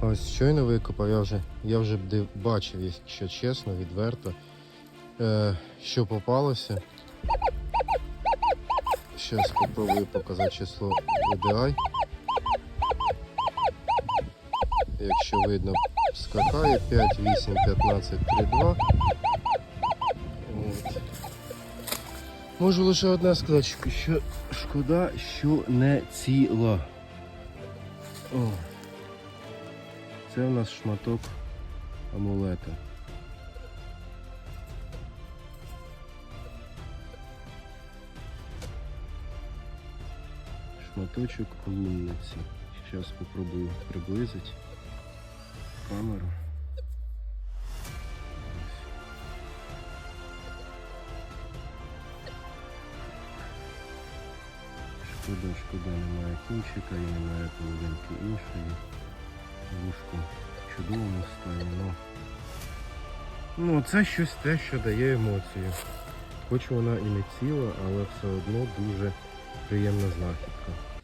Ось щойно викопав, я вже, я вже бачив, якщо чесно, відверто, е, що попалося. Зараз спробую показати число UDI. Якщо видно, скакає 5, 8, 15, 3, 2. От. Можу лише одне сказати, що шкода, що не ціла. О. Це у нас шматок амулета. Шматочок лунниці. Зараз спробую приблизити камеру. Шкода, шкода, немає кінчика і немає половинки іншої. Вушко в чудовому ну це щось те, що дає емоції. Хоч вона і не ціла, але все одно дуже приємна знахідка.